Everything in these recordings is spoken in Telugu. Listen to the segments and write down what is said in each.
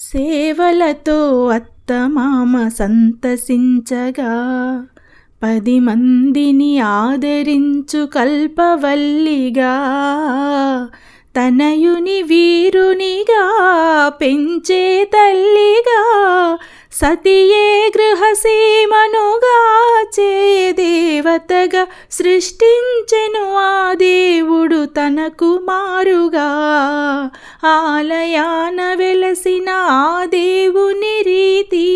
సేవలతో అత్తమామ సంతసించగా పది మందిని ఆదరించు కల్పవల్లిగా తనయుని వీరునిగా పెంచే తల్లిగా సతియే గృహసీమనుగా చే దేవతగా సృష్టించెను ఆ దేవుడు తన కుమారుగా ఆలయాన వెలసిన ఆ దేవుని రీతి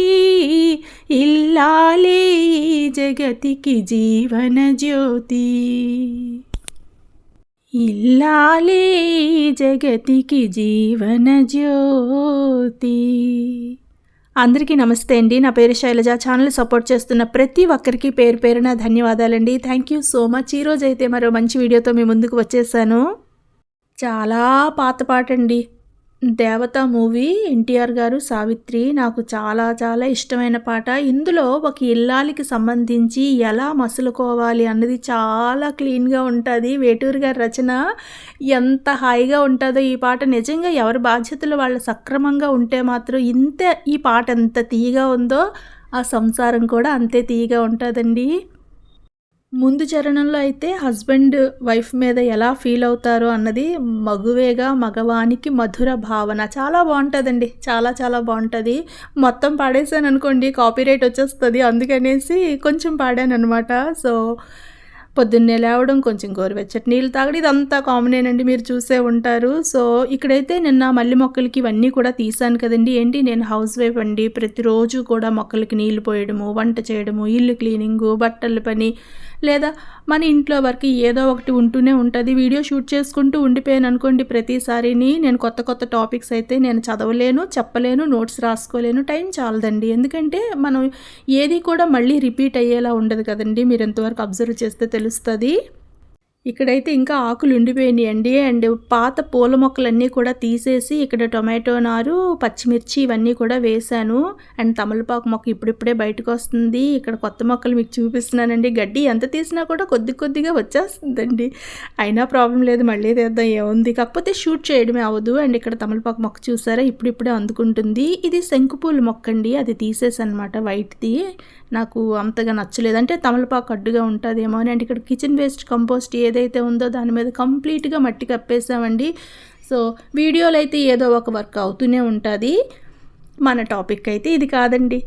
ఇల్లాలే జగతికి జీవన జ్యోతి. ఇల్లాలే జగతికి జీవన జ్యోతి. అందరికీ నమస్తే అండి. నా పేరు శైలజ. ఛానల్ సపోర్ట్ చేస్తున్న ప్రతి ఒక్కరికి పేరు పేరున ధన్యవాదాలండి. థ్యాంక్ యూ సో మచ్ ఈరోజు అయితే మరో మంచి వీడియోతో మీ ముందుకు వచ్చేసాను. చాలా పాత పాట అండి దేవత మూవీ ఎన్టీఆర్ గారు సావిత్రి నాకు చాలా చాలా ఇష్టమైన పాట. ఇందులో ఒక ఇల్లాలికి సంబంధించి ఎలా మసులుకోవాలి అన్నది చాలా క్లీన్గా ఉంటుంది. వేటూరు గారి రచన ఎంత హాయిగా ఉంటుందో ఈ పాట. నిజంగా ఎవరి బాధ్యతలు వాళ్ళు సక్రమంగా ఉంటే మాత్రం ఇంత ఈ పాట ఎంత తీయగా ఉందో ఆ సంసారం కూడా అంతే తీయగా ఉంటుందండి. ముందు చరణంలో అయితే హస్బెండ్ వైఫ్ మీద ఎలా ఫీల్ అవుతారో అన్నది మగువేగా మగవానికి మధుర భావన. చాలా బాగుంటుందండి. చాలా చాలా బాగుంటుంది. మొత్తం పాడేశాను అనుకోండి కాపీరైట్ వచ్చేస్తుంది. అందుకనేసి కొంచెం పాడాను అనమాట సో పొద్దున్నే లేవడం కొంచెం గోరువెచ్చటి నీళ్ళు తాగడం ఇదంతా కామనేనండి. మీరు చూసే ఉంటారు. సో ఇక్కడైతే నిన్న మల్లి మొక్కలకి ఇవన్నీ కూడా తీసాను కదండి. ఏంటి? నేను హౌస్ వైఫ్ అండి. ప్రతిరోజు కూడా మొక్కలకి నీళ్ళు పోయడము వంట చేయడము ఇల్లు క్లీనింగు బట్టల పని లేదా మన ఇంట్లో వరకు ఏదో ఒకటి ఉంటూనే ఉంటుంది. వీడియో షూట్ చేసుకుంటూ ఉండిపోయాను అనుకోండి ప్రతిసారిని నేను కొత్త కొత్త టాపిక్స్ అయితే నేను చదవలేను చెప్పలేను నోట్స్ రాసుకోలేను టైం చాలదండి. ఎందుకంటే మనం ఏది కూడా మళ్ళీ రిపీట్ అయ్యేలా ఉండదు కదండి. మీరు ఎంతవరకు అబ్జర్వ్ చేస్తే తెలుస్తుంది. ఇక్కడైతే ఇంకా ఆకులు ఉండిపోయినాయండి అండ్ పాత పూల మొక్కలన్నీ కూడా తీసేసి ఇక్కడ టొమాటో నారు పచ్చిమిర్చి ఇవన్నీ కూడా వేశాను. అండ్ తమలపాకు మొక్క ఇప్పుడిప్పుడే బయటకు వస్తుంది ఇక్కడ కొత్త మొక్కలు మీకు చూపిస్తున్నానండి. గడ్డి ఎంత తీసినా కూడా కొద్ది కొద్దిగా వచ్చేస్తుందండి. అయినా ప్రాబ్లం లేదు మళ్ళీ తీద్దాం ఏముంది? కాకపోతే షూట్ చేయడమే అవ్వదు. అండ్ ఇక్కడ తమలపాకు మొక్క చూసారా? ఇప్పుడిప్పుడే అందుకుంటుంది. ఇది శంకుపూల మొక్క అండి అది తీసేసనమాట వైట్ది. నాకు అంతగా నచ్చలేదు. అంటే తమలపాకు అడ్డుగా ఉంటుందేమో అని. అంటే ఇక్కడ కిచెన్ వేస్ట్ కంపోస్ట్ ఏదైతే ఉందో దాని మీద కంప్లీట్గా మట్టి కప్పేసామండి. సో వీడియోలు అయితే ఏదో ఒక వర్క్ అవుతూనే ఉంటుంది. మన టాపిక్ అయితే ఇది కాదండి.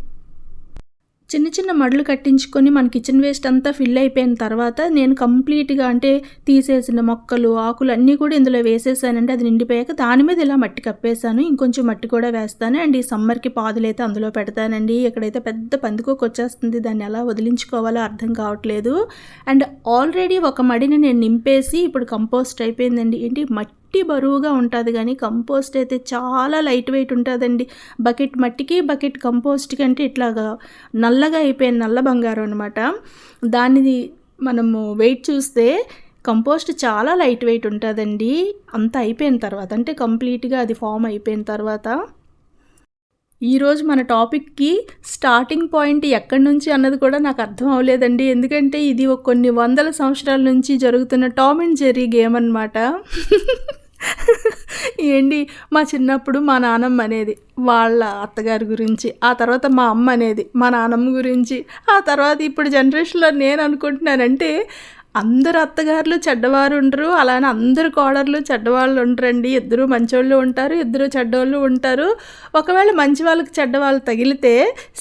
చిన్న చిన్న మడులు కట్టించుకొని మన కిచెన్ వేస్ట్ అంతా ఫిల్ అయిపోయిన తర్వాత నేను కంప్లీట్గా అంటే తీసేసిన మొక్కలు ఆకులు అన్నీ కూడా ఇందులో వేసేసానండి అది నిండిపోయాక దాని మీద ఇలా మట్టి కప్పేసాను ఇంకొంచెం మట్టి కూడా వేస్తాను. అండ్ ఈ సమ్మర్కి పాదులు అయితే అందులో పెడతానండి. ఇక్కడైతే పెద్ద పందికోకు వచ్చేస్తుంది దాన్ని ఎలా వదిలించుకోవాలో అర్థం కావట్లేదు. అండ్ ఆల్రెడీ ఒక మడిని నేను నింపేసి ఇప్పుడు కంపోస్ట్ అయిపోయిందండి. ఏంటి? మట్టి మట్టి బరువుగా ఉంటుంది కానీ కంపోస్ట్ అయితే చాలా లైట్ వెయిట్ ఉంటుందండి. బకెట్ మట్టికి బకెట్ కంపోస్ట్ కంటే ఇట్లాగా నల్లగా అయిపోయిన నల్ల బంగారం అనమాట దాని మనము వెయిట్ చూస్తే కంపోస్ట్ చాలా లైట్ వెయిట్ ఉంటుందండి. అంత అయిపోయిన తర్వాత అంటే కంప్లీట్గా అది ఫామ్ అయిపోయిన తర్వాత. ఈరోజు మన టాపిక్కి స్టార్టింగ్ పాయింట్ ఎక్కడి నుంచి అన్నది కూడా నాకు అర్థం అవ్వలేదండి. ఎందుకంటే ఇది ఒక కొన్ని వందల సంవత్సరాల నుంచి జరుగుతున్న టామ్ అండ్ జెర్రీ గేమ్ అనమాట ఏంటి? మా చిన్నప్పుడు మా నానమ్మ అనేది వాళ్ళ అత్తగారి గురించి ఆ తర్వాత మా అమ్మ అనేది మా నానమ్మ గురించి ఆ తర్వాత ఇప్పుడు జనరేషన్లో నేను అనుకుంటున్నానంటే అందరు అత్తగారులు చెడ్డవారు ఉండరు అలానే అందరు కోడర్లు చెడ్డవాళ్ళు ఉండరండి. ఇద్దరు మంచోళ్ళు ఉంటారు ఇద్దరు చెడ్డవాళ్ళు ఉంటారు. ఒకవేళ మంచి వాళ్ళకి చెడ్డవాళ్ళు తగిలితే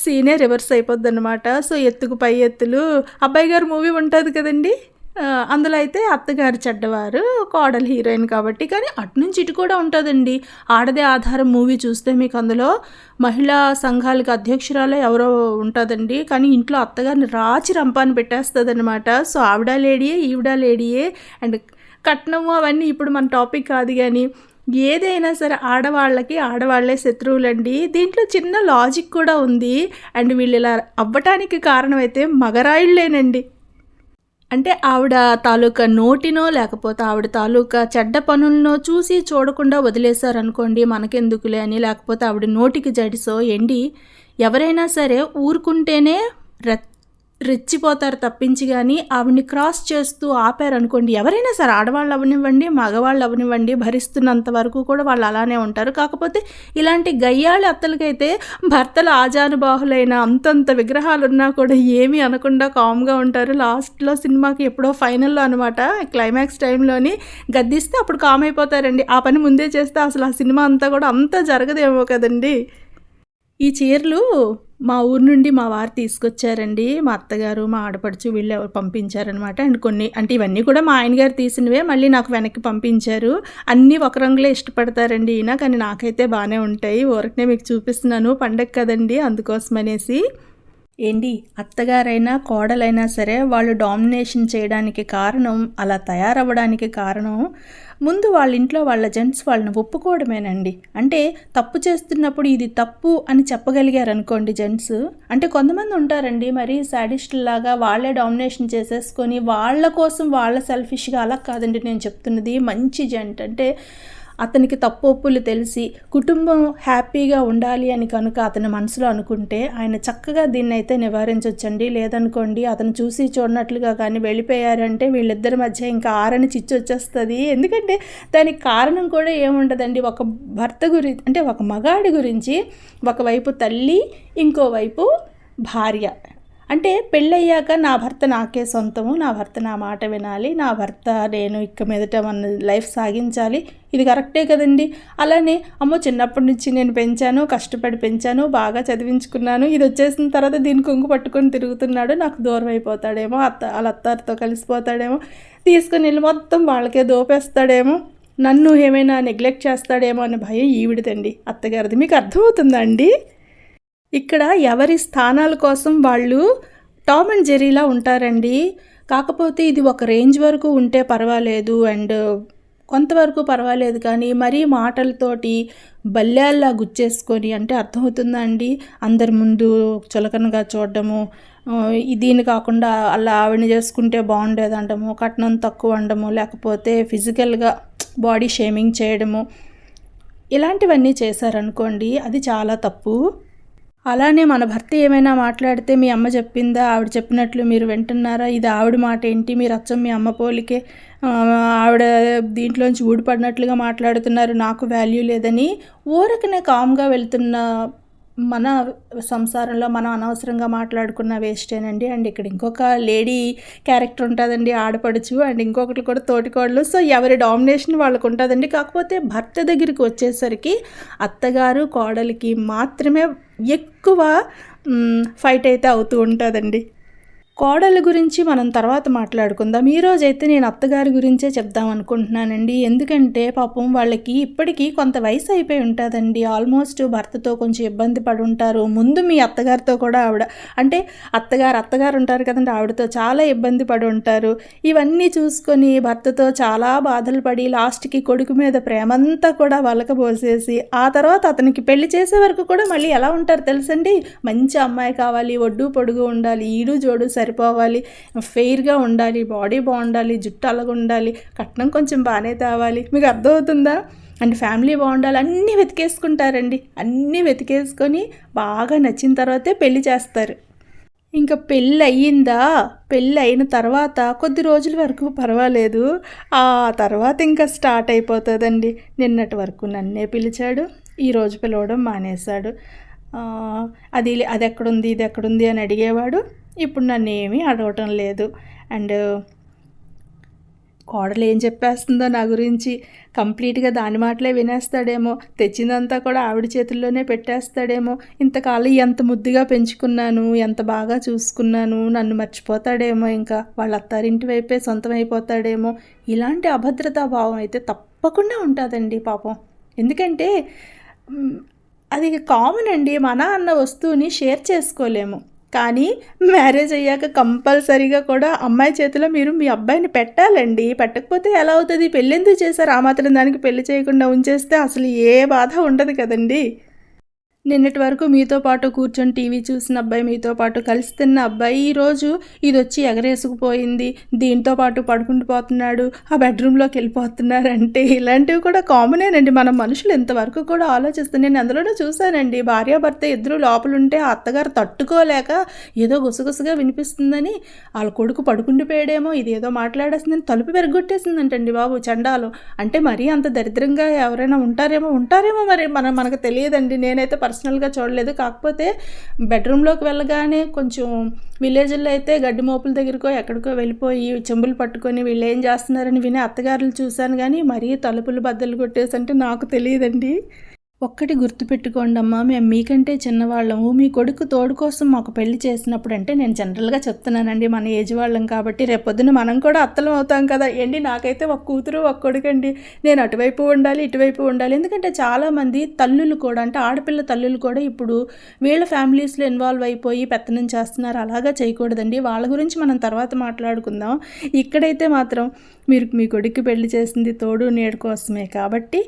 సీనే రివర్స్ అయిపోద్ది అనమాట సో ఎత్తుకు పై ఎత్తులు. అబ్బాయి గారు మూవీ ఉంటుంది కదండి? అందులో అయితే అత్తగారు చెడ్డవారు కోడలు హీరోయిన్ కాబట్టి కానీ అటు నుంచి ఇటు కూడా ఉంటుందండి. ఆడదే ఆధారం మూవీ చూస్తే మీకు అందులో మహిళా సంఘాలకు అధ్యక్షురాలు ఎవరో ఉంటుందండి. కానీ ఇంట్లో అత్తగారిని రాచి రంపాన్ని పెట్టేస్తుంది అనమాట సో ఆవిడ లేడీయే ఈవిడ లేడీయే. అండ్ కట్నము అవన్నీ ఇప్పుడు మన టాపిక్ కాదు కానీ ఏదైనా సరే ఆడవాళ్ళకి ఆడవాళ్ళే శత్రువులండి. దీంట్లో చిన్న లాజిక్ కూడా ఉంది. అండ్ వీళ్ళు ఇలా అవ్వటానికి కారణమైతే మగరాయుళ్ళేనండి. అంటే ఆవిడ తాలూకా నోటినో లేకపోతే ఆవిడ తాలూకా చెడ్డ పనులనో చూసి చూడకుండా వదిలేశారనుకోండి మనకెందుకులే అని లేకపోతే ఆవిడ నోటికి జడిసో ఎండి ఎవరైనా సరే ఊరుకుంటేనే రెచ్చిపోతారు తప్పించి కానీ ఆవిడ్ని క్రాస్ చేస్తూ ఆపారనుకోండి ఎవరైనా సరే ఆడవాళ్ళు అవనివ్వండి మగవాళ్ళు అవనివ్వండి భరిస్తున్నంత వరకు కూడా వాళ్ళు అలానే ఉంటారు. కాకపోతే ఇలాంటి గయ్యాళి అత్తలకైతే భర్తలు ఆజానుబాహులైన అంతంత విగ్రహాలు ఉన్నా కూడా ఏమీ అనకుండా కామ్గా ఉంటారు. లాస్ట్లో సినిమాకి ఎప్పుడో ఫైనల్లో అనమాట క్లైమాక్స్ టైంలోని గద్దిస్తే అప్పుడు కామ్ అయిపోతారండి. ఆ పని ముందే చేస్తే అసలు ఆ సినిమా అంతా కూడా అంతా జరగదేమో కదండి. ఈ చీరలు మా ఊరు నుండి మా వారు తీసుకొచ్చారండి. మా అత్తగారు మా ఆడపడుచు వీళ్ళు ఎవరు పంపించారనమాట అండ్ కొన్ని అంటే ఇవన్నీ కూడా మా ఆయన గారు తీసినవే మళ్ళీ నాకు వెనక్కి పంపించారు. అన్నీ ఒక రంగులే ఇష్టపడతారండి ఈయన కానీ నాకైతే బాగానే ఉంటాయి. ఊరకనే మీకు చూపిస్తున్నాను పండగ కదండి అందుకోసమనేసి. ఏంటి? అత్తగారైనా కోడలైనా సరే వాళ్ళు డామినేషన్ చేయడానికి కారణం అలా తయారవ్వడానికి కారణం. ముందు వాళ్ళ ఇంట్లో వాళ్ళ జెంట్స్ వాళ్ళని ఒప్పుకోవడమేనండి. అంటే తప్పు చేస్తున్నప్పుడు ఇది తప్పు అని చెప్పగలిగారు అనుకోండి జెంట్స్. అంటే కొంతమంది ఉంటారండి మరి లాగా వాళ్ళే డామినేషన్ చేసేసుకొని వాళ్ళ కోసం వాళ్ళ సెల్ఫిష్గా అలా కాదండి నేను చెప్తున్నది. మంచి జెంట్. అంటే అతనికి తప్పొప్పులు తెలిసి కుటుంబం హ్యాపీగా ఉండాలి అని కనుక అతని మనసులో అనుకుంటే ఆయన చక్కగా దీన్ని అయితే నివారించవచ్చండి లేదనుకోండి అతను చూసి చూడనట్లుగా కానీ వెళ్ళిపోయారంటే వీళ్ళిద్దరి మధ్య ఇంకా ఆరని చిచ్చు వచ్చేస్తుంది. ఎందుకంటే దానికి కారణం కూడా ఏముండదండి. ఒక భర్త గురించి అంటే ఒక మగాడి గురించి ఒకవైపు తల్లి ఇంకోవైపు భార్య. అంటే పెళ్ళయ్యాక నా భర్త నాకే సొంతము నా భర్త నా మాట వినాలి నా భర్త నేను ఇక్క మీదట మన లైఫ్ సాగించాలి ఇది కరెక్టే కదండి. అలానే అమ్మో చిన్నప్పటి నుంచి నేను పెంచాను కష్టపడి పెంచాను బాగా చదివించుకున్నాను ఇది వచ్చేసిన తర్వాత దీని కొంగు పట్టుకొని తిరుగుతున్నాడు నాకు దూరం అయిపోతాడేమో అత్త వాళ్ళ అత్తారితో కలిసిపోతాడేమో తీసుకుని వెళ్ళి మొత్తం వాళ్ళకే దోపేస్తాడేమో నన్ను ఏమైనా నెగ్లెక్ట్ చేస్తాడేమో అనే భయం ఈవిడిదండి అత్తగారిది. మీకు అర్థమవుతుందా అండి? ఇక్కడ ఎవరి స్థానాల కోసం వాళ్ళు టామ్ అండ్ జెరీలా ఉంటారండి. కాకపోతే ఇది ఒక రేంజ్ వరకు ఉంటే పర్వాలేదు అండ్ కొంతవరకు పర్వాలేదు కానీ మరీ మాటలతోటి బల్యాల్లా గుచ్చేసుకొని అంటే అర్థమవుతుందా అండి? అందరి ముందు చులకనగా చూడడము దీని కాకుండా అలా ఆవిడని చేసుకుంటే బాగుండేదంటము కట్నం తక్కువ అండము లేకపోతే ఫిజికల్గా బాడీ షేమింగ్ చేయడము ఇలాంటివన్నీ చేశారనుకోండి అది చాలా తప్పు. అలానే మన భర్త ఏమైనా మాట్లాడితే మీ అమ్మ చెప్పిందా? ఆవిడ చెప్పినట్లు మీరు వింటున్నారా? ఇది ఆవిడ మాట ఏంటి? మీరు అచ్చం మీ అమ్మ పోలికే ఆవిడ దీంట్లోంచి ఊడిపడినట్లుగా మాట్లాడుతున్నారు నాకు వాల్యూ లేదని ఊరకనే కామ్గా వెళ్తున్న మన సంసారంలో మనం అనవసరంగా మాట్లాడుకున్న వేస్టేనండి అండ్ ఇక్కడ ఇంకొక లేడీ క్యారెక్టర్ ఉంటుందండి ఆడపడుచు. అండ్ ఇంకొకటి కూడా తోటికోడలు. సో ఎవరి డామినేషన్ వాళ్ళకు ఉంటుందండి. కాకపోతే భర్త దగ్గరికి వచ్చేసరికి అత్తగారు కోడలికి మాత్రమే ఎక్కువ ఫైట్ అయితే అవుతూ ఉంటుందండి. కోడల గురించి మనం తర్వాత మాట్లాడుకుందాం. ఈరోజైతే నేను అత్తగారి గురించే చెప్దాం అనుకుంటున్నానండి. ఎందుకంటే పాపం వాళ్ళకి ఇప్పటికీ కొంత వయసు అయిపోయి ఉంటుందండి. ఆల్మోస్ట్ భర్తతో కొంచెం ఇబ్బంది పడి ఉంటారు. ముందు మీ అత్తగారితో కూడా ఆవిడ అంటే అత్తగారు అత్తగారు ఉంటారు కదండి ఆవిడతో చాలా ఇబ్బంది పడి ఉంటారు. ఇవన్నీ చూసుకొని భర్తతో చాలా బాధలు పడి లాస్ట్కి కొడుకు మీద ప్రేమంతా కూడా వలకబోసేసి ఆ తర్వాత అతనికి పెళ్ళి చేసే వరకు కూడా మళ్ళీ ఎలా ఉంటారు తెలుసండి? మంచి అమ్మాయి కావాలి ఒడ్డు పొడుగు ఉండాలి ఈడు జోడు సరే సరిపోవాలి. ఫెయిర్గా ఉండాలి బాడీ బాగుండాలి జుట్టు అలాగ ఉండాలి కట్నం కొంచెం బాగానే తేవాలి. మీకు అర్థమవుతుందా? అండ్ ఫ్యామిలీ బాగుండాలి అన్నీ వెతికేసుకుంటారండి. అన్నీ వెతికేసుకొని బాగా నచ్చిన తర్వాతే పెళ్ళి చేస్తారు. ఇంకా పెళ్ళి అయ్యిందా? పెళ్ళి అయిన తర్వాత కొద్ది రోజుల వరకు పర్వాలేదు. ఆ తర్వాత ఇంకా స్టార్ట్ అయిపోతుందండి. నిన్నటి వరకు నన్నే పిలిచాడు ఈరోజు పిలవడం మానేశాడు. అది అది ఎక్కడుంది ఇది ఎక్కడుంది అని అడిగేవాడు. ఇప్పుడు నన్ను ఏమీ అడగటం లేదు. అండ్ కోడలు ఏం చెప్పేస్తుందో నా గురించి కంప్లీట్గా దాని మాటలే వినేస్తాడేమో తెచ్చిందంతా కూడా ఆవిడ చేతుల్లోనే పెట్టేస్తాడేమో ఇంతకాలం ఎంత ముద్దుగా పెంచుకున్నాను ఎంత బాగా చూసుకున్నాను నన్ను మర్చిపోతాడేమో ఇంకా వాళ్ళ అత్తారింటి వైపే సొంతం అయిపోతాడేమో ఇలాంటి అభద్రతా భావం అయితే తప్పకుండా ఉంటుందండి పాపం. ఎందుకంటే అది కామన్ అండి మన అన్న వస్తువుని షేర్ చేసుకోలేము. కానీ మ్యారేజ్ అయ్యాక కంపల్సరీగా కూడా అమ్మాయి చేతిలో మీరు మీ అబ్బాయిని పెట్టాలండి. పెట్టకపోతే ఎలా అవుతుంది? పెళ్ళెందుకు చేశారు? ఆ మాత్రం దానికి పెళ్ళి చేయకుండా ఉంచేస్తే అసలు ఏ బాధ ఉండదు కదండి. నిన్నటి వరకు మీతో పాటు కూర్చొని టీవీ చూసిన అబ్బాయి మీతో పాటు కలిసి తిన్న అబ్బాయి ఈరోజు ఇది వచ్చి ఎగరేసుకుపోయింది. దీంతో పాటు పడుకుంటూ పోతున్నాడు ఆ బెడ్రూమ్లోకి వెళ్ళిపోతున్నారు అంటే ఇలాంటివి కూడా కామనేనండి. మన మనుషులు ఇంతవరకు కూడా ఆలోచిస్తే నేను అందులోనే చూశానండి. భార్యాభర్త ఇద్దరు లోపలుంటే ఆ అత్తగారు తట్టుకోలేక ఏదో గుసగుసగా వినిపిస్తుందని వాళ్ళ కొడుకు పడుకుండిపోయాడేమో ఇది ఏదో మాట్లాడేస్తుందని తలుపు పెరగొట్టేసిందంటండి బాబు చండాలు. అంటే మరీ అంత దరిద్రంగా ఎవరైనా ఉంటారేమో ఉంటారేమో మరి మన మనకు తెలియదండి. నేనైతే పర్సనల్గా చూడలేదు. కాకపోతే బెడ్రూమ్లోకి వెళ్ళగానే కొంచెం విలేజ్లో అయితే గడ్డి మోపుల దగ్గరకో ఎక్కడికో వెళ్ళిపోయి చెంబులు పట్టుకొని వీళ్ళు ఏం చేస్తున్నారని విని అత్తగారులు చూశాను. కానీ మరీ తలుపులు బద్దలు కొట్టేసి అంటే నాకు తెలియదండి. ఒక్కటి గుర్తుపెట్టుకోండి అమ్మా మేము మీకంటే చిన్నవాళ్ళము. మీ కొడుకు తోడు కోసం మాకు పెళ్ళి చేసినప్పుడు అంటే నేను జనరల్గా చెప్తున్నానండి మన ఏజ్ వాళ్ళం కాబట్టి రేపొద్దున మనం కూడా అత్తలం అవుతాం కదా. ఏంటి నాకైతే ఒక కూతురు ఒక కొడుకు అండి నేను అటువైపు ఉండాలి ఇటువైపు ఉండాలి. ఎందుకంటే చాలామంది తల్లులు కూడా అంటే ఆడపిల్ల తల్లులు కూడా ఇప్పుడు వీళ్ళ ఫ్యామిలీస్లో ఇన్వాల్వ్ అయిపోయి పెత్తనం చేస్తున్నారు. అలాగా చేయకూడదండి. వాళ్ళ గురించి మనం తర్వాత మాట్లాడుకుందాం. ఇక్కడైతే మాత్రం మీరు మీ కొడుకు పెళ్ళి చేసింది తోడు నీడ కోసమే కాబట్టి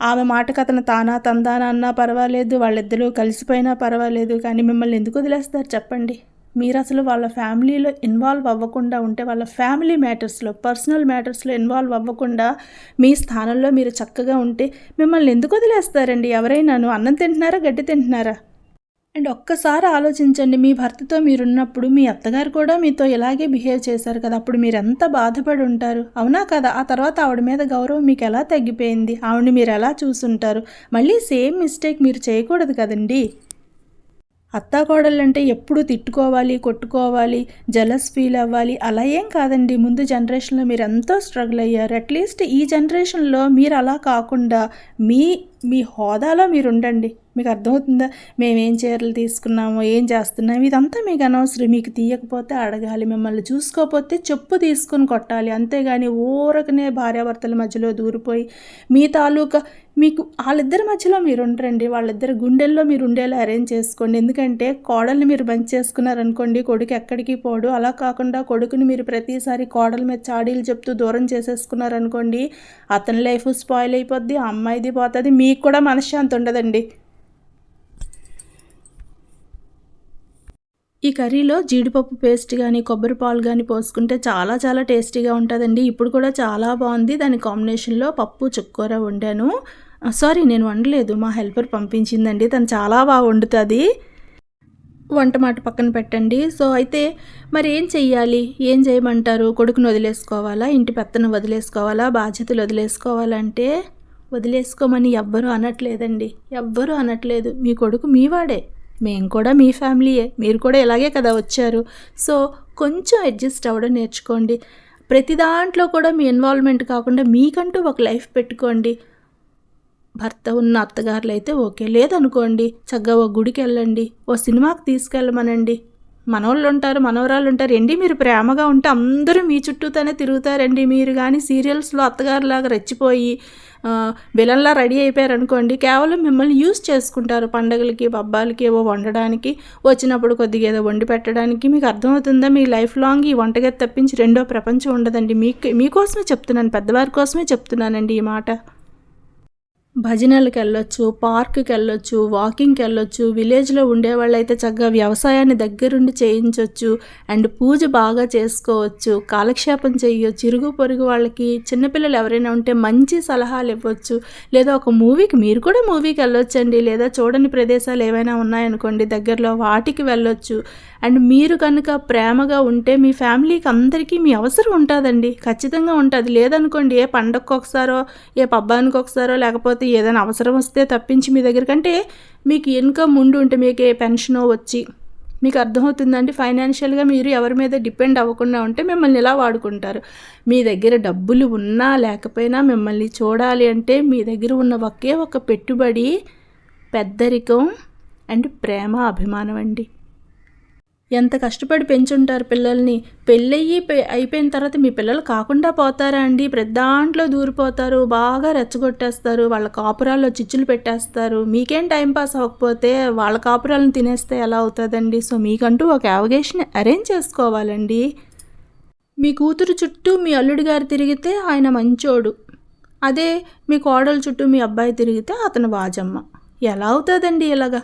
ఆమె మాటకు అతను తానా తందానా అన్నా పర్వాలేదు వాళ్ళిద్దరూ కలిసిపోయినా పర్వాలేదు కానీ మిమ్మల్ని ఎందుకు వదిలేస్తారు చెప్పండి. మీరు అసలు వాళ్ళ ఫ్యామిలీలో ఇన్వాల్వ్ అవ్వకుండా ఉంటే వాళ్ళ ఫ్యామిలీ మ్యాటర్స్లో పర్సనల్ మ్యాటర్స్లో ఇన్వాల్వ్ అవ్వకుండా మీ స్థానంలో మీరు చక్కగా ఉంటే మిమ్మల్ని ఎందుకు వదిలేస్తారండి? ఎవరైనాను? అన్నం తింటున్నారా? గడ్డి తింటున్నారా? అండ్ ఒక్కసారి ఆలోచించండి మీ భర్తతో మీరున్నప్పుడు మీ అత్తగారు కూడా మీతో ఇలాగే బిహేవ్ చేశారు కదా అప్పుడు మీరు ఎంత బాధపడి ఉంటారు? అవునా కదా? ఆ తర్వాత ఆవిడ మీద గౌరవం మీకు ఎలా తగ్గిపోయింది? ఆవిడని మీరు ఎలా చూసుంటారు? మళ్ళీ సేమ్ మిస్టేక్ మీరు చేయకూడదు కదండి. అత్తాకోడళ్ళంటే ఎప్పుడు తిట్టుకోవాలి కొట్టుకోవాలి జలస్ ఫీల్ అవ్వాలి అలా ఏం కాదండి. ముందు జనరేషన్లో మీరు ఎంతో స్ట్రగుల్ అయ్యారు. అట్లీస్ట్ ఈ జనరేషన్లో మీరు అలా కాకుండా మీ మీ హోదాలో మీరు ఉండండి మీకు అర్థమవుతుందా? మేమేం చీరలు తీసుకున్నామో ఏం చేస్తున్నాము ఇదంతా మీకు అనవసరం. మీకు తీయకపోతే అడగాలి మిమ్మల్ని చూసుకోకపోతే చెప్పు తీసుకొని కొట్టాలి. అంతేగాని ఊరకనే భార్యాభర్తల మధ్యలో దూరిపోయి మీ తాలూకా మీకు వాళ్ళిద్దరి మధ్యలో మీరు ఉండరండి. వాళ్ళిద్దరి గుండెల్లో మీరు ఉండేలా అరేంజ్ చేసుకోండి. ఎందుకంటే కోడల్ని మీరు బంద్ చేసుకున్నారనుకోండి కొడుకు ఎక్కడికి పోడు. అలా కాకుండా కొడుకుని మీరు ప్రతిసారి కోడల మీద చాడీలు చెప్తూ దూరం చేసేసుకున్నారనుకోండి అతని లైఫ్ స్పాయిల్ అయిపోద్ది అమ్మాయిది పోతుంది మీకు కూడా మనశ్శాంతి ఉండదండి. ఈ కర్రీలో జీడిపప్పు పేస్ట్ కానీ కొబ్బరి పాలు కానీ పోసుకుంటే చాలా చాలా టేస్టీగా ఉంటుందండి. ఇప్పుడు కూడా చాలా బాగుంది. దాని కాంబినేషన్లో పప్పు చుక్కూర వండాను. సారీ నేను వండలేదు. మా హెల్పర్ పంపించిందండి. తను చాలా బాగా వండుతుంది. వంట మాట పక్కన పెట్టండి. సో అయితే మరి ఏం చెయ్యాలి? ఏం చేయమంటారు? కొడుకును వదిలేసుకోవాలా? ఇంటి పెత్తను వదిలేసుకోవాలా? బాధ్యతలు వదిలేసుకోవాలంటే వదిలేసుకోమని ఎవ్వరూ అనట్లేదండి. ఎవ్వరూ అనట్లేదు. మీ కొడుకు మీవాడే మేము కూడా మీ ఫ్యామిలీయే మీరు కూడా ఇలాగే కదా వచ్చారు. సో కొంచెం అడ్జస్ట్ అవ్వడం నేర్చుకోండి. ప్రతి దాంట్లో కూడా మీ ఇన్వాల్వ్మెంట్ కాకుండా మీకంటూ ఒక లైఫ్ పెట్టుకోండి. భర్త ఉన్న అత్తగారులు అయితే ఓకే. లేదనుకోండి చక్కగా ఓ గుడికి వెళ్ళండి ఓ సినిమాకి తీసుకెళ్ళమనండి. మనోళ్ళు ఉంటారు మనవరాళ్ళు ఉంటారండి మీరు ప్రేమగా ఉంటే అందరూ మీ చుట్టూతోనే తిరుగుతారండి మీరు. కానీ సీరియల్స్లో అత్తగారులాగా రెచ్చిపోయి విలన్లా రెడీ అయిపోయారు అనుకోండి కేవలం మిమ్మల్ని యూస్ చేసుకుంటారు పండగలకి పబ్బాలకి ఏవో వండడానికి వచ్చినప్పుడు కొద్దిగా ఏదో వండి పెట్టడానికి. మీకు అర్థమవుతుందా? మీ లైఫ్ లాంగ్ ఈ వంటగది తప్పించి రెండో ప్రపంచం ఉండదండి. మీకు మీకోసమే చెప్తున్నాను పెద్దవారి కోసమే చెప్తున్నానండి ఈ మాట. భజనలకు వెళ్ళొచ్చు పార్క్కి వెళ్ళొచ్చు వాకింగ్కి వెళ్ళొచ్చు విలేజ్లో ఉండేవాళ్ళు అయితే చక్కగా వ్యవసాయాన్ని దగ్గరుండి చేయించవచ్చు అండ్ పూజ బాగా చేసుకోవచ్చు కాలక్షేపం చేయొచ్చు ఇరుగు పొరుగు వాళ్ళకి చిన్నపిల్లలు ఎవరైనా ఉంటే మంచి సలహాలు ఇవ్వచ్చు లేదా ఒక మూవీకి మీరు కూడా మూవీకి వెళ్ళొచ్చండి లేదా చూడని ప్రదేశాలు ఏవైనా ఉన్నాయనుకోండి దగ్గరలో వాటికి వెళ్ళొచ్చు. అండ్ మీరు కనుక ప్రేమగా ఉంటే మీ ఫ్యామిలీకి అందరికీ మీ అవసరం ఉంటుందండి. ఖచ్చితంగా ఉంటుంది. లేదనుకోండి ఏ పండగకు ఒకసారో ఏ పబ్బానికి ఒకసారో లేకపోతే ఏదైనా అవసరం వస్తే తప్పించి మీ దగ్గర కంటే మీకు ఇన్కమ్ ఉండి ఉంటే మీకు ఏ పెన్షనో వచ్చి మీకు అర్థమవుతుందండి. ఫైనాన్షియల్గా మీరు ఎవరి మీద డిపెండ్ అవ్వకుండా ఉంటే మిమ్మల్ని ఇలా వాడుకుంటారు? మీ దగ్గర డబ్బులు ఉన్నా లేకపోయినా మిమ్మల్ని చూడాలి అంటే మీ దగ్గర ఉన్న ఒకే ఒక పెట్టుబడి పెద్దరికం అండ్ ప్రేమ అభిమానం అండి. ఎంత కష్టపడి పెంచుంటారు పిల్లల్ని? పెళ్ళయ్యి అయిపోయిన తర్వాత మీ పిల్లలు కాకుండా పోతారా అండి? ప్రతి దాంట్లో దూరిపోతారు బాగా రెచ్చగొట్టేస్తారు వాళ్ళ కాపురాల్లో చిచ్చులు పెట్టేస్తారు. మీకేం టైం పాస్ అవ్వకపోతే వాళ్ళ కాపురాలను తినేస్తే ఎలా అవుతుందండి? సో మీకంటూ ఒక అవగేషన్ అరేంజ్ చేసుకోవాలండి. మీ కూతురు చుట్టూ మీ అల్లుడి గారు తిరిగితే ఆయన మంచోడు. అదే మీ కోడలు చుట్టూ మీ అబ్బాయి తిరిగితే అతను వాజమ్మ. ఎలా అవుతుందండి ఇలాగా?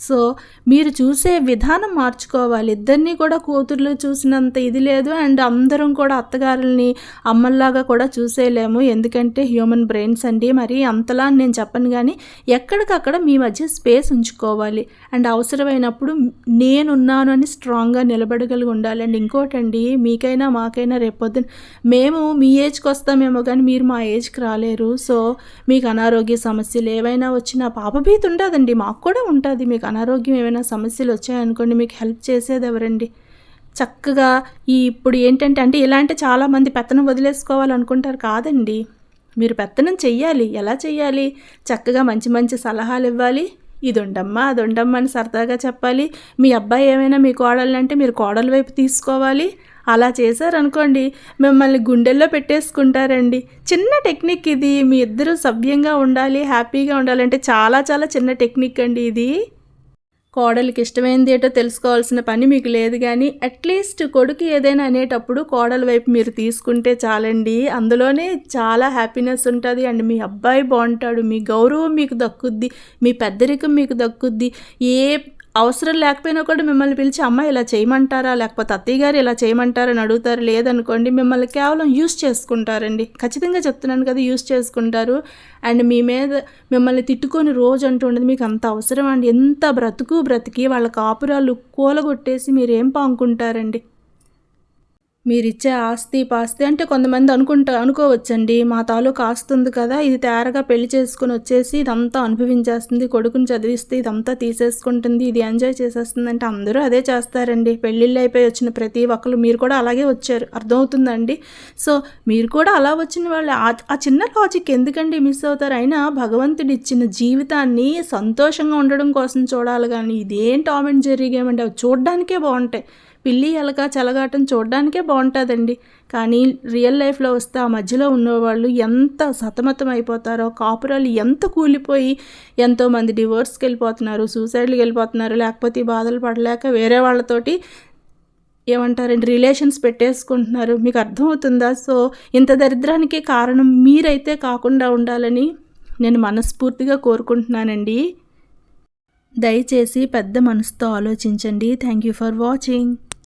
సో మీరు చూసే విధానం మార్చుకోవాలి. ఇద్దరిని కూడా కూతుర్లు చూసినంత ఇది లేదు అండ్ అందరం కూడా అత్తగారుల్ని అమ్మల్లాగా కూడా చూసేయలేము ఎందుకంటే హ్యూమన్ బ్రెయిన్స్ అండి. మరి అంతలా అని నేను చెప్పను కానీ ఎక్కడికక్కడ మీ మధ్య స్పేస్ ఉంచుకోవాలి. అండ్ అవసరమైనప్పుడు నేనున్నాను అని స్ట్రాంగ్గా నిలబడగలిగి ఉండాలి. అండ్ ఇంకోటండి మీకైనా మాకైనా రేపొద్దున మేము మీ ఏజ్కి వస్తామేమో కానీ మీరు మా ఏజ్కి రాలేరు. సో మీకు అనారోగ్య సమస్యలు ఏవైనా వచ్చినా పాపభీతి ఉండదండి. మాకు కూడా ఉంటుంది. మీకు అనారోగ్యం ఏమైనా సమస్యలు వచ్చాయనుకోండి మీకు హెల్ప్ చేసేది ఎవరండి? చక్కగా ఈ ఇప్పుడు ఏంటంటే అంటే ఇలాంటి చాలామంది పెత్తనం వదిలేసుకోవాలనుకుంటారు కాదండి. మీరు పెత్తనం చెయ్యాలి. ఎలా చెయ్యాలి? చక్కగా మంచి మంచి సలహాలు ఇవ్వాలి. ఇది ఉండమ్మా అది ఉండమ్మా అని సరదాగా చెప్పాలి. మీ అబ్బాయి ఏమైనా మీ కోడలంటే మీరు కోడల వైపు తీసుకోవాలి. అలా చేశారనుకోండి మిమ్మల్ని గుండెల్లో పెట్టేసుకుంటారండి. చిన్న టెక్నిక్ ఇది. మీ ఇద్దరు సభ్యంగా ఉండాలి హ్యాపీగా ఉండాలంటే చాలా చాలా చిన్న టెక్నిక్ అండి ఇది. కోడలికి ఇష్టమైంది ఏటో తెలుసుకోవాల్సిన పని మీకు లేదు కానీ అట్లీస్ట్ కొడుకు ఏదైనా అనేటప్పుడు కోడల వైపు మీరు తీసుకుంటే చాలండి. అందులోనే చాలా హ్యాపీనెస్ ఉంటుంది. అండ్ మీ అబ్బాయి బాగుంటాడు. మీ గౌరవం మీకు దక్కుద్ది. మీ పెద్దరికం మీకు దక్కుద్ది. ఏ అవసరం లేకపోయినా కూడా మిమ్మల్ని పిలిచి అమ్మ ఇలా చేయమంటారా? లేకపోతే అత్తయ్య గారు ఇలా చేయమంటారని అడుగుతారు. లేదనుకోండి మిమ్మల్ని కేవలం యూస్ చేసుకుంటారండి. ఖచ్చితంగా చెప్తున్నాను కదా యూస్ చేసుకుంటారు. అండ్ మీ మీద మిమ్మల్ని తిట్టుకొని రోజు అంటూ ఉండదు. మీకు అంత అవసరం అండి ఎంత బ్రతుకు బ్రతికి వాళ్ళ కాపురాలు కూలగొట్టేసి మీరేం పాంకుంటారండి మీరిచ్చే ఆస్తి పాస్తి అంటే కొంతమంది అనుకుంటా అనుకోవచ్చండి. మా తాలూకు ఆస్తి ఉంది కదా ఇది తేరగా పెళ్ళి చేసుకుని వచ్చేసి ఇదంతా అనుభవించేస్తుంది కొడుకుని చదివిస్తే ఇదంతా తీసేసుకుంటుంది ఇది ఎంజాయ్ చేసేస్తుంది అంటే అందరూ అదే చేస్తారండి. పెళ్ళిళ్ళు అయిపోయి వచ్చిన ప్రతి ఒక్కరు మీరు కూడా అలాగే వచ్చారు. అర్థమవుతుందండి? సో మీరు కూడా అలా వచ్చిన వాళ్ళు. ఆ చిన్న లాజిక్ ఎందుకండి మిస్ అవుతారు? అయినా భగవంతుడు ఇచ్చిన జీవితాన్ని సంతోషంగా ఉండడం కోసం చూడాలి కానీ ఇదేం టామ్ అండ్ జెర్రీ గేమ్ అంటే అవి చూడడానికే బాగుంటాయి. పిల్లి ఎలక చలగాటం చూడడానికే బాగుంటుందండి కానీ రియల్ లైఫ్లో వస్తే ఆ మధ్యలో ఉన్నవాళ్ళు ఎంత సతమతం అయిపోతారో కాపురాలు ఎంత కూలిపోయి ఎంతోమంది డివోర్స్కి వెళ్ళిపోతున్నారు సూసైడ్కి వెళ్ళిపోతున్నారు లేకపోతే బాధలు పడలేక వేరే వాళ్ళతోటి ఏమంటారండి రిలేషన్స్ పెట్టేసుకుంటున్నారు. మీకు అర్థమవుతుందా? సో ఇంత దరిద్రానికి కారణం మీరైతే కాకుండా ఉండాలని నేను మనస్ఫూర్తిగా కోరుకుంటున్నానండి. దయచేసి పెద్ద మనసుతో ఆలోచించండి. Thank you for watching.